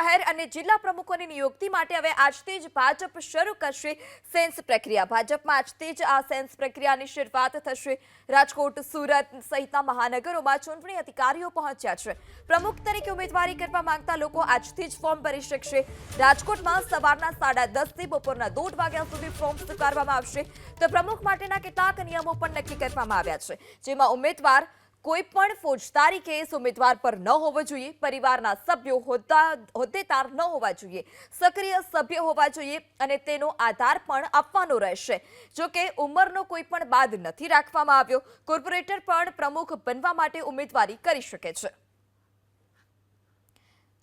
શહેર અને જિલ્લા પ્રમુખોની નિયુક્તિ માટે હવે આજથી જ ભાજપ શરૂ કરશે સેન્સ પ્રક્રિયા. ભાજપમાં આજથી જ આ સેન્સ પ્રક્રિયાની શરૂઆત થશે. રાજકોટ, સુરત સહિતના મહાનગરોમાં ચૂંટણી અધિકારીઓ પહોંચ્યા છે. પ્રમુખ તરીકે ઉમેદવારી કરવા માંગતા લોકો આજથી જ ફોર્મ ભરી શકશે. રાજકોટમાં સવારના સાડા દસથી બપોરના દોઢ વાગ્યા સુધી ફોર્મ સ્વીકારવામાં આવશે. તો પ્રમુખ માટેના કેટલાક નિયમો પણ નક્કી કરવામાં આવ્યા છે. જેમાં ઉમેદવાર કોઈ પણ ફોજદારી કેસ ઉમેદવાર પર ન હોવો જોઈએ, પરિવારના સભ્યો હોદ્દા, હોદ્દેદાર ન હોવા જોઈએ, સક્રિય સભ્ય હોવા જોઈએ અને તેનો આધાર પણ આપવાનો રહેશે. જો કે ઉંમરનો કોઈ પણ બાદ નથી રાખવામાં આવ્યો, કોર્પોરેટર પણ પ્રમુખ બનવા માટે ઉમેદવારી કરી શકે છે.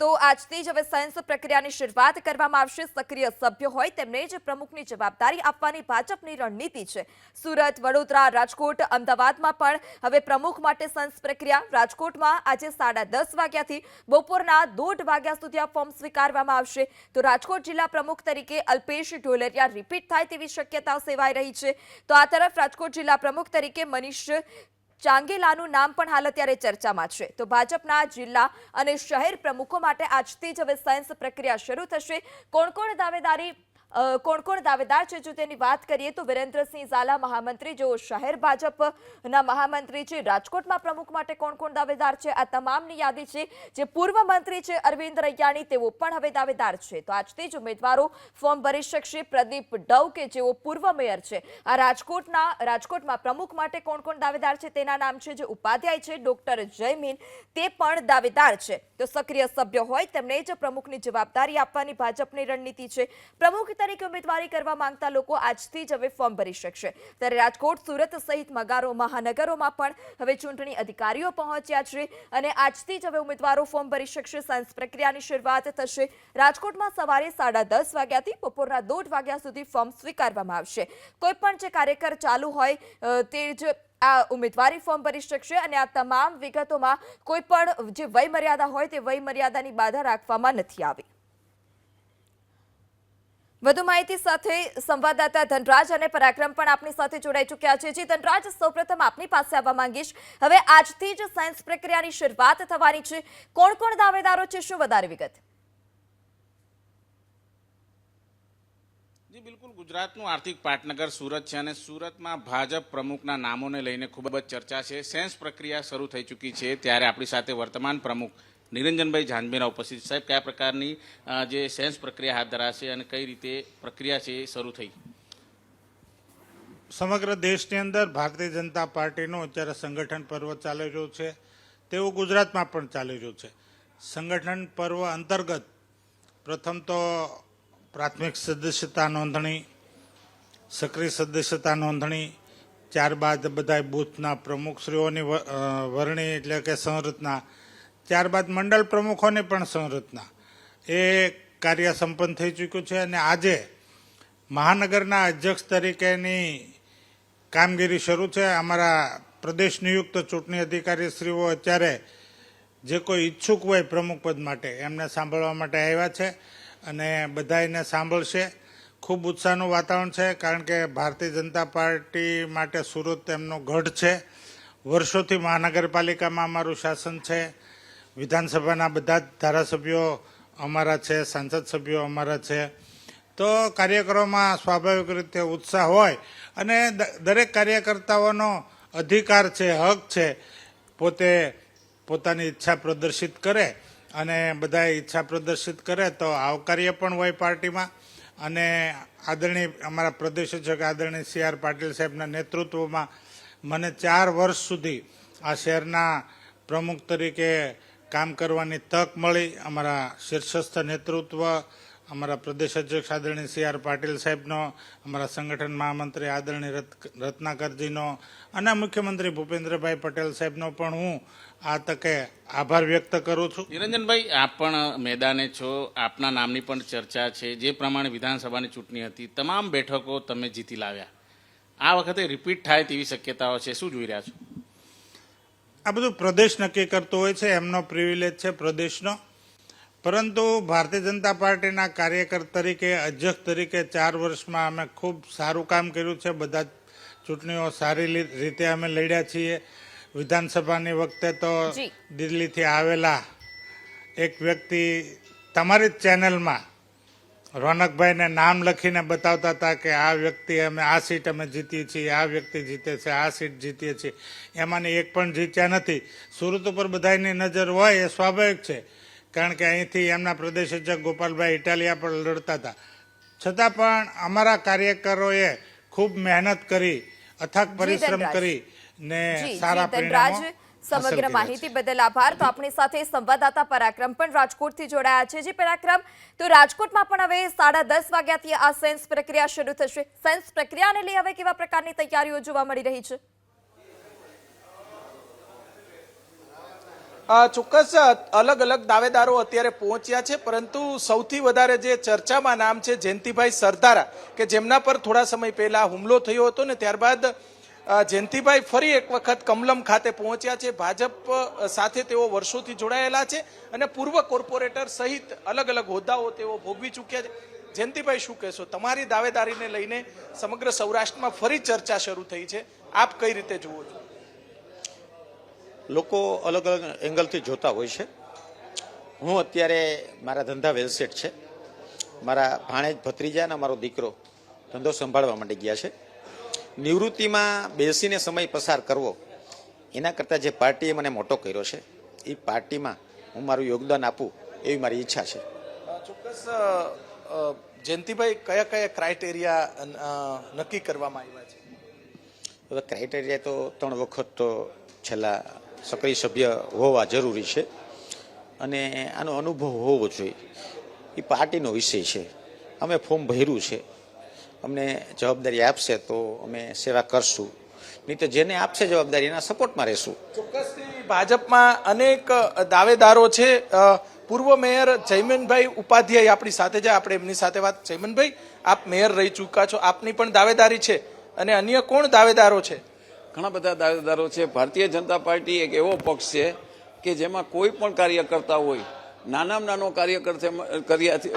તો આજથી જ હવે સાયન્સ પ્રક્રિયાની શરૂઆત કરવામાં આવશે. સક્રિય સભ્ય હોય તેમને જ પ્રમુખની જવાબદારી આપવાની ભાજપની રણનીતિ છે. સુરત, વડોદરા, રાજકોટ, અમદાવાદમાં પણ હવે પ્રમુખ માટે સાયન્સ પ્રક્રિયા. રાજકોટમાં આજે સાડા દસ વાગ્યાથી બપોરના દોઢ વાગ્યા સુધી આ ફોર્મ સ્વીકારવામાં આવશે. તો રાજકોટ જિલ્લા પ્રમુખ તરીકે અલ્પેશ ઢોલરિયા રિપીટ થાય તેવી શક્યતાઓ સેવાઈ રહી છે. તો આ તરફ રાજકોટ જિલ્લા પ્રમુખ તરીકે મનીષ ચાંગેલાનું નામ પણ હાલ અત્યારે ચર્ચામાં છે. તો ભાજપના જિલ્લા અને શહેર પ્રમુખો માટે આજથી જ હવે સાયન્સ પ્રક્રિયા શરૂ થશે. કોણ કોણ દાવેદારી કોણ કોણ દાવેદાર છે જો તેની વાત કરીએ તો વિરેન્દ્રસિંહ ઝાલા, મહામંત્રી જેઓ શહેર ભાજપના મહામંત્રી છે, રાજકોટમાં પ્રમુખ માટે કોણ કોણ દાવેદાર છે? આ તમામની યાદી છે જે પૂર્વ મંત્રી છે અરવિંદ રૈયાણી, તેઓ પણ હવે દાવેદાર છે. તો આજથી જ ઉમેદવારો ફોર્મ ભરી શકશે પ્રદીપ ડવ કે જેઓ પૂર્વ મેયર છે. આ રાજકોટના, રાજકોટમાં પ્રમુખ માટે કોણ કોણ દાવેદાર છે તેના નામ છે જે ઉપાધ્યાય છે, ડોક્ટર જયમીન, તે પણ દાવેદાર છે. તો સક્રિય સભ્ય હોય તેમને જ પ્રમુખની જવાબદારી આપવાની ભાજપની રણનીતિ છે. પ્રમુખ તરીકે ઉમેદવારી કરવા માંગતા લોકો આજથી જ હવે ફોર્મ ભરી શકશે. ત્યારે રાજકોટ, સુરત સહિત મગારો, મહાનગરોમાં પણ હવે ચૂંટણી અધિકારીઓ પહોંચ્યા છે અને આજથી જ હવે ઉમેદવારો ફોર્મ ભરી શકશે. સાયન્સ પ્રક્રિયાની શરૂઆત થશે. રાજકોટમાં સવારે સાડા દસ વાગ્યાથી બપોરના દોઢ વાગ્યા સુધી ફોર્મ સ્વીકારવામાં આવશે. કોઈ પણ જે કાર્યકર ચાલુ હોય તે જ આ ઉમેદવારી ફોર્મ ભરી શકશે અને આ તમામ વિગતોમાં કોઈ પણ જે વય મર્યાદા હોય તે વય મર્યાદાની બાધા રાખવામાં નથી આવી. વધુ માહિતી સાથે સંવાદદાતા ધનરાજ અને પરાક્રમ પણ આપની સાથે જોડાઈ ચૂક્યા છે. જે, ધનરાજ, સૌપ્રથમ આપની પાસે આવવા માંગીશ. હવે આજથી જ સાયન્સ પ્રક્રિયાની શરૂઆત થવાની છે. કોણ કોણ દાવેદારો છે? શું વધારે વિગત? બિલકુલ. ગુજરાતનું આર્થિક પાટનગર સુરત છે અને સુરતમાં ભાજપ પ્રમુખના નામોને લઈને ખૂબ જ ચર્ચા છે. સેન્સ પ્રક્રિયા શરૂ થઈ ચૂકી છે ત્યારે આપણી સાથે વર્તમાન પ્રમુખ નિરંજનભાઈ જાનબેરા ઉપસ્થિત સાહેબ, કયા પ્રકારની જે સેન્સ પ્રક્રિયા હાથ ધરાશે અને કઈ રીતે પ્રક્રિયા છે એ શરૂ થઈ? સમગ્ર દેશની અંદર ભારતીય જનતા પાર્ટીનું અત્યારે સંગઠન પર્વ ચાલી રહ્યું છે. તેવું ગુજરાતમાં પણ ચાલી રહ્યું છે. સંગઠન પર્વ અંતર્ગત પ્રથમ તો પ્રાથમિક સદસ્યતા નોંધણી, સક્રિય સદસ્યતા નોંધણી, ત્યારબાદ બધા બૂથના પ્રમુખશ્રીઓની વરણી એટલે કે સંરચના ત્યારબાદ મંડળ પ્રમુખોની પણ સંરચના એ કાર્ય સંપન્ન થઈ ચૂક્યું છે અને આજે મહાનગરના અધ્યક્ષ તરીકેની કામગીરી શરૂ છે. અમારા પ્રદેશ નિયુક્ત ચૂંટણી અધિકારીશ્રીઓ અત્યારે જે કોઈ ઈચ્છુક હોય પ્રમુખ પદ માટે એમને સાંભળવા માટે આવ્યા છે અને બધા એને સાંભળશે. ખૂબ ઉત્સાહનું વાતાવરણ છે કારણ કે ભારતીય જનતા પાર્ટી માટે સુરત એમનો ગઢ છે. વર્ષોથી મહાનગરપાલિકામાં અમારું શાસન છે. વિધાનસભાના બધા જ ધારાસભ્યો અમારા છે, સાંસદ સભ્યો અમારા છે. તો કાર્યકરોમાં સ્વાભાવિક રીતે ઉત્સાહ હોય અને દરેક કાર્યકર્તાઓનો અધિકાર છે, હક છે, પોતે પોતાની ઈચ્છા પ્રદર્શિત કરે અને બધા ઈચ્છા પ્રદર્શિત કરે તો આવકાર્ય પણ હોય પાર્ટીમાં. અને આદરણીય અમારા પ્રદેશ અધ્યક્ષ આદરણીય સી આર પાટીલ સાહેબના નેતૃત્વમાં મને ચાર વર્ષ સુધી આ શહેરના પ્રમુખ તરીકે કામ કરવાની તક મળી. અમારા શીર્ષસ્થ નેતૃત્વ, અમારા પ્રદેશ અધ્યક્ષ આદરણીય સી આર પાટીલ સાહેબનો, અમારા સંગઠન મહામંત્રી આદરણીય રત- રત્નાકરજીનો અને મુખ્યમંત્રી ભૂપેન્દ્રભાઈ પટેલ સાહેબનો પણ હું આ તકે આભાર વ્યક્ત કરું છું. નિરંજનભાઈ, આપ પણ મેદાને છો. આપના નામની પણ ચર્ચા છે. જે પ્રમાણે વિધાનસભાની ચૂંટણી હતી, તમામ બેઠકો તમે જીતી લાવ્યા. આ વખતે રિપીટ થાય તેવી શક્યતાઓ છે. શું જોઈ રહ્યા છો? આ બધું પ્રદેશ નક્કી કરતો હોય છે એમનો પ્રિવિલેજ છે પ્રદેશનો. પરંતુ ભારતીય જનતા પાર્ટીના કાર્યકર તરીકે અધ્યક્ષ તરીકે ચાર વર્ષમાં અમે ખૂબ સારું કામ કર્યું છે. બધા ચૂંટણીઓ સારી રીતે અમે લડ્યા છીએ. વિધાનસભાની વખતે તો દિલ્હીથી આવેલા એક વ્યક્તિ તમારી જ ચેનલમાં રોનકભાઈને નામ લખીને બતાવતા હતા કે આ વ્યક્તિ અમે આ સીટ અમે જીતીએ છીએ આ વ્યક્તિ જીતે છે આ સીટ જીતીએ છીએ. એમાંની એક પણ જીત્યા નથી. સુરત ઉપર બધાની નજર હોય એ સ્વાભાવિક છે કારણ કે અહીંથી એમના પ્રદેશ અધ્યક્ષ ગોપાલભાઈ ઇટાલિયા પર લડતા હતા. છતાં પણ અમારા કાર્યકરોએ ખૂબ મહેનત કરી અથાગ પરિશ્રમ કરી ને સારા પરિણામો સમગ્ર માહિતી બદલ આભાર. તો આપણી સાથે સંવાદદાતા પરાક્રમ પણ રાજકોટથી જોડાયા છે. જે પરાક્રમ તો રાજકોટમાં પણ હવે સાડા દસ વાગ્યાથી આ સેન્સ પ્રક્રિયા શરૂ થશે. સેન્સ પ્રક્રિયાને લઈ હવે કેવા પ્રકારની તૈયારીઓ જોવા મળી રહી છે? ચોક્કસ અલગ અલગ દાવેદારો અત્યારે પહોંચ્યા છે પરંતુ સૌથી વધારે જે ચર્ચામાં નામ છે જયંતિભાઈ સરદારા કે જેમના પર થોડા સમય પહેલા હુમલો થયો હતો ને ત્યારબાદ જયંતિભાઈ ફરી એક વખત કમલમ ખાતે પહોંચ્યા છે. ભાજપ સાથે તેઓ વર્ષોથી જોડાયેલા છે અને પૂર્વ કોર્પોરેટર સહિત અલગ અલગ હોદ્દાઓ તેઓ ભોગવી ચૂક્યા છે. જયંતિભાઈ, શું કહેશો? તમારી દાવેદારીને લઈને સમગ્ર સૌરાષ્ટ્રમાં ફરી ચર્ચા શરૂ થઈ છે. આપ કઈ રીતે જુઓ છો? લોકો અલગ અલગ એંગલથી જોતા હોય છે. હું અત્યારે મારા ધંધા વેલસેટ છે. મારા ભાણેજ ભત્રીજા અને મારો દીકરો ધંધો સંભાળવા માંડી ગયા છે. નિવૃત્તિમાં બેસીને સમય પસાર કરવો એના કરતાં જે પાર્ટીએ મને મોટો કર્યો છે એ પાર્ટીમાં હું મારું યોગદાન આપું એવી મારી ઈચ્છા છે. ચોક્કસ જયંતિભાઈ કયા કયા ક્રાઇટેરિયા નક્કી કરવામાં આવ્યા છે? હવે ક્રાઇટેરિયા તો ત્રણ વખત તો છેલ્લા સક્રિય સભ્ય હોવા જરૂરી છે અને આનો અનુભવ હોવો જોઈએ. એ પાર્ટીનો વિષય છે. અમે ફોર્મ ભર્યું છે. અમને જવાબદારી આપશે તો અમે સેવા કરશું. નહીં તો જેને આપશે જવાબદારી એના સપોર્ટમાં રહેશું. ચોક્કસથી ભાજપમાં અનેક દાવેદારો છે. પૂર્વ મેયર જયમનભાઈ ઉપાધ્યાય આપણી સાથે છે. આપણે એમની સાથે વાત. જયમનભાઈ આપ મેયર રહી ચૂક્યા છો. આપની પણ દાવેદારી છે. અને અન્ય કોણ દાવેદારો છે? ઘણા બધા દાવેદારો છે. ભારતીય જનતા પાર્ટી એક એવો પક્ષ છે કે જેમાં કોઈ પણ કાર્યકર્તા હોય નાનામાં નાનો કાર્યકર્તા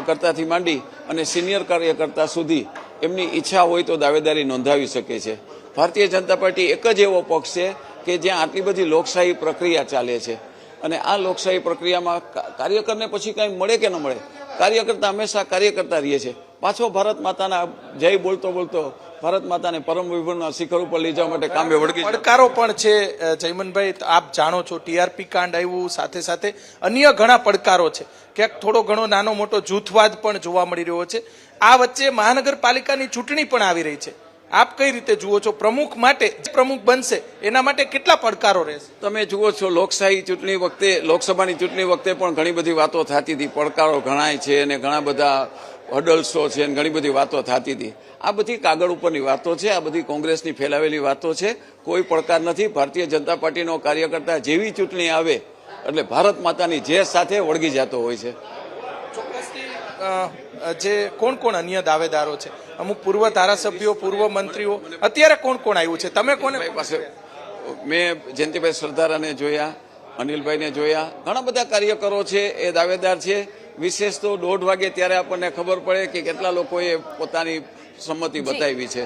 કરતાથી માંડી અને સિનિયર કાર્યકર્તા સુધી એમની ઈચ્છા હોય તો દાવેદારી નોંધાવી શકે છે. ભારતીય જનતા પાર્ટી એક જ એવો પક્ષ છે કે જ્યાં આટલી બધી લોકશાહી પ્રક્રિયા ચાલે છે. અને આ લોકશાહી પ્રક્રિયામાં કાર્યકરને પછી કાંઈ મળે કે ન મળે? કાર્યકર્તા હંમેશા કાર્યકર્તા રહીએ છે. પાછો ભારત માતાના જય બોલતો બોલતો ભારત માતાને પરમ વિભૂના શિખર ઉપર લઈ જવા માટે કામે વળગી પડકારો પણ છે જયમનભાઈ. આપ જાણો છો, ટીઆરપી કાંડ આવ્યું, સાથે સાથે અન્ય ઘણા પડકારો છે. ક્યાંક થોડો ઘણો નાનો મોટો જૂથવાદ પણ જોવા મળી રહ્યો છે. આ વચ્ચે મહાનગરપાલિકાની ચૂંટણી પણ આવી રહી છે. આપ કઈ રીતે જુઓ છો? પ્રમુખ માટે પ્રમુખ બનશે, એના માટે કેટલા પડકારો રહેશે? તમે જુઓ છો, લોકશાહી ચૂંટણી વખતે, લોકસભાની ચૂંટણી વખતે પણ ઘણી બધી વાતો થતી હતી. પડકારો ઘણાય છે અને ઘણા બધા હડલ્સો છે અને ઘણી બધી વાતો થતી હતી. આ બધી કાગળ ઉપરની વાતો છે, આ બધી કોંગ્રેસની ફેલાવેલી વાતો છે. કોઈ પડકાર નથી. ભારતીય જનતા પાર્ટીનો કાર્યકર્તા જેવી ચૂંટણી આવે, એટલે ભારત માતાની જે સાથે વળગી જતો હોય છે. જે કોણ કોણ અન્ય દાવેદારો છે? અમુક પૂર્વ ધારાસભ્યો પૂર્વ મંત્રીઓ. અત્યારે કોણ કોણ આવ્યું છે? તમે કોને પાસે મેં જયંતિભાઈ સરદારાને જોયા અનિલભાઈને જોયા. ઘણા બધા કાર્યકરો છે એ દાવેદાર છે. વિશેષ તો દોઢ વાગે ત્યારે આપણને ખબર પડે કે કેટલા લોકોએ પોતાની સંમતિ બતાવી છે.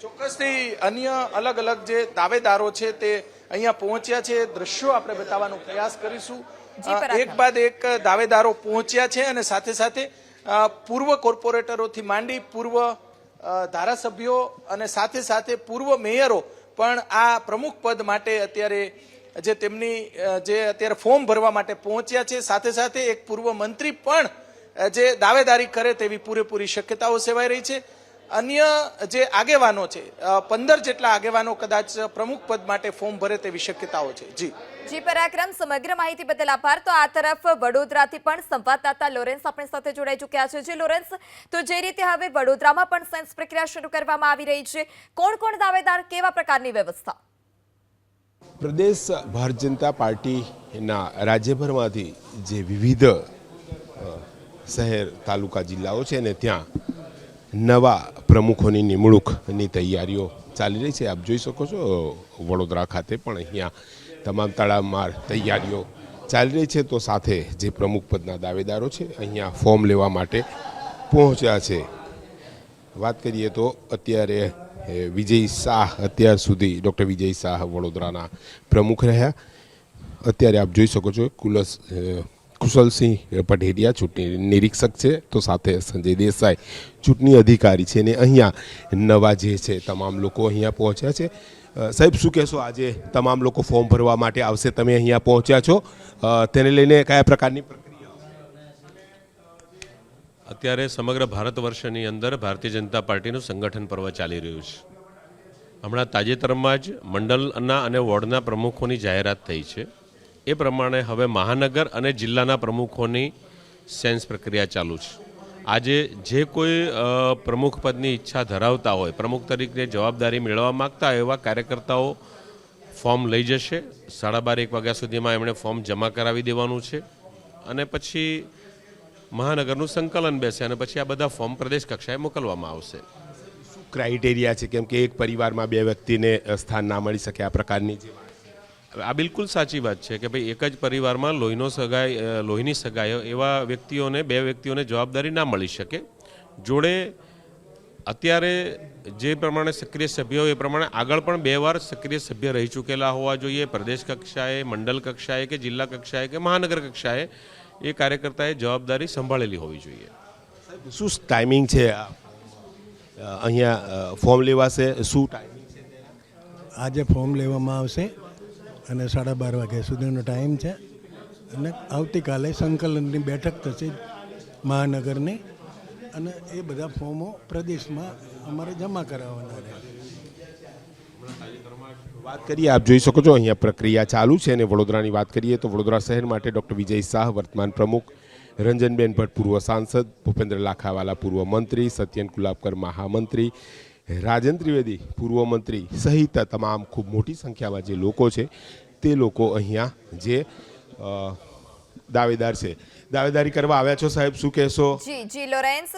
ચોક્કસથી અન્ય અલગ અલગ જે દાવેદારો છે તે અહીંયા પહોંચ્યા છે. દ્રશ્યો આપણે બતાવવાનો પ્રયાસ કરીશું. એક બાદ એક દાવેદારો પહોંચ્યા છે અને સાથે સાથે પૂર્વ કોર્પોરેટરોથી માંડી પૂર્વ ધારાસભ્યો અને સાથે સાથે પૂર્વ મેયરો પણ આ પ્રમુખ પદ માટે અત્યારે જે તેમની જે અત્યારે ફોર્મ ભરવા માટે પહોંચ્યા છે. સાથે સાથે એક પૂર્વ મંત્રી પણ જે દાવેદારી કરે તેવી પૂરેપૂરી શક્યતાઓ સેવાઈ રહી છે. અન્ય જે આગેવાનો છે પંદર જેટલા આગેવાનો કદાચ પ્રમુખ પદ માટે ફોર્મ ભરે તેવી શક્યતાઓ છે. જી. જી, પરાક્રમ, સમગ્ર માહિતી બદલ આભાર. તો આ તરફ વડોદરાથી પણ સંવાદદાતા લોરેન્સ આપણી સાથે જોડાઈ ચૂક્યા છે. જે, લોરેન્સ, તો જે રીતે હવે વડોદરામાં પણ સેન્સ પ્રક્રિયા શરૂ કરવામાં આવી રહી છે, કોણ કોણ દાવેદાર, કેવા પ્રકારની વ્યવસ્થા? પ્રદેશ ભારતીય જનતા પાર્ટીના રાજ્યભરમાંથી જે વિવિધ શહેર, તાલુકા, જિલ્લાઓ છે ને ત્યાં નવા પ્રમુખોની નિમણૂકની તૈયારીઓ ચાલી રહી છે. આપ જોઈ શકો છો વડોદરા ખાતે પણ અહીંયા તમામ તડામાર તૈયારીઓ ચાલી રહી છે. તો સાથે જે પ્રમુખ પદના દાવેદારો છે, અહીંયા ફોર્મ લેવા માટે પહોંચ્યા છે. વાત કરીએ તો અત્યારે વિજય શાહ અત્યાર સુધી ડૉક્ટર વિજય શાહ વડોદરાના પ્રમુખ રહ્યા. અત્યારે આપ જોઈ શકો છો, કુલસ કુશલસિંહ પઢેરિયા ચૂંટણી નિરીક્ષક છે. તો સાથે સંજય દેસાઈ ચૂંટણી અધિકારી છે ને અહીંયા નવા જે છે, તમામ લોકો અહીંયા પહોંચ્યા છે. સાહેબ, શું કહેશો આજે તમામ લોકો ફોર્મ ભરવા માટે આવશે? તમે અહીંયા પહોંચ્યા છો. તેને લઈને કયા પ્રકારની પ્રક્રિયા અત્યારે સમગ્ર ભારત વર્ષની અંદર ભારતીય જનતા પાર્ટીનું સંગઠન પર્વ ચાલી રહ્યું છે. હમણાં તાજેતરમાં જ મંડળના અને વોર્ડના પ્રમુખોની જાહેરાત થઈ છે. એ પ્રમાણે હવે મહાનગર અને જિલ્લાના પ્રમુખોની સેન્સ પ્રક્રિયા ચાલુ છે. આજે જે કોઈ પ્રમુખ પદની ઈચ્છા ધરાવતા હોય, પ્રમુખ તરીકે જવાબદારી મેળવવા માગતા એવા કાર્યકર્તાઓ ફોર્મ લઈ જશે. સાડા બાર, એક વાગ્યા સુધીમાં એમણે ફોર્મ જમા કરાવી દેવાનું છે. અને પછી મહાનગરનું સંકલન બેસે અને પછી આ બધા ફોર્મ પ્રદેશ કક્ષાએ મોકલવામાં આવશે. ક્રાઇટેરિયા છે? કેમ કે એક પરિવારમાં બે વ્યક્તિને સ્થાન ના મળી શકે આ પ્રકારની આ બિલકુલ સાચી વાત છે કે ભાઈ એક જ પરિવારમાં લોહીનો સગાઈ લોહીની સગાઈઓ એવા વ્યક્તિઓને બે વ્યક્તિઓને જવાબદારી ના મળી શકે. જોડે અત્યારે જે પ્રમાણે સક્રિય સભ્યો એ પ્રમાણે આગળ પણ બે વાર સક્રિય સભ્ય રહી ચૂકેલા હોવા જોઈએ. પ્રદેશ કક્ષાએ મંડળ કક્ષાએ કે જિલ્લા કક્ષાએ કે મહાનગર કક્ષાએ એ કાર્યકર્તાએ જવાબદારી સંભાળેલી હોવી જોઈએ. શું ટાઈમિંગ છે? આ? અહીંયા ફોર્મ લેવાશે? શું ટાઈમિંગ છે? આજે ફોર્મ લેવામાં આવશે. અને સાડા બાર વાગ્યા સુધીનો ટાઈમ છે. અને આવતીકાલે સંકલનની બેઠક થશે મહાનગરની. અને એ બધા ફોર્મો પ્રદેશમાં અમારે જમા કરાવવાના રહે વાત કરીએ, આપ જોઈ શકો છો અહીંયા પ્રક્રિયા ચાલુ છે અને વડોદરાની વાત કરીએ તો વડોદરા શહેર માટે ડૉક્ટર વિજય શાહ, વર્તમાન પ્રમુખ રંજનબેન ભટ્ટ, પૂર્વ સાંસદ ભૂપેન્દ્ર લાખાવાલા, પૂર્વ મંત્રી, સત્યન કુલાબકર મહામંત્રી રાજન ત્રિવેદી, પૂર્વ મંત્રી સહિત તમામ ખૂબ મોટી સંખ્યામાં જે લોકો છે, તે લોકો અહીંયા જે દાવેદાર છે. દાવેદારી કરવા આવ્યા છો સાહેબ, શું કહેશો? જી જી, લોરેન્સ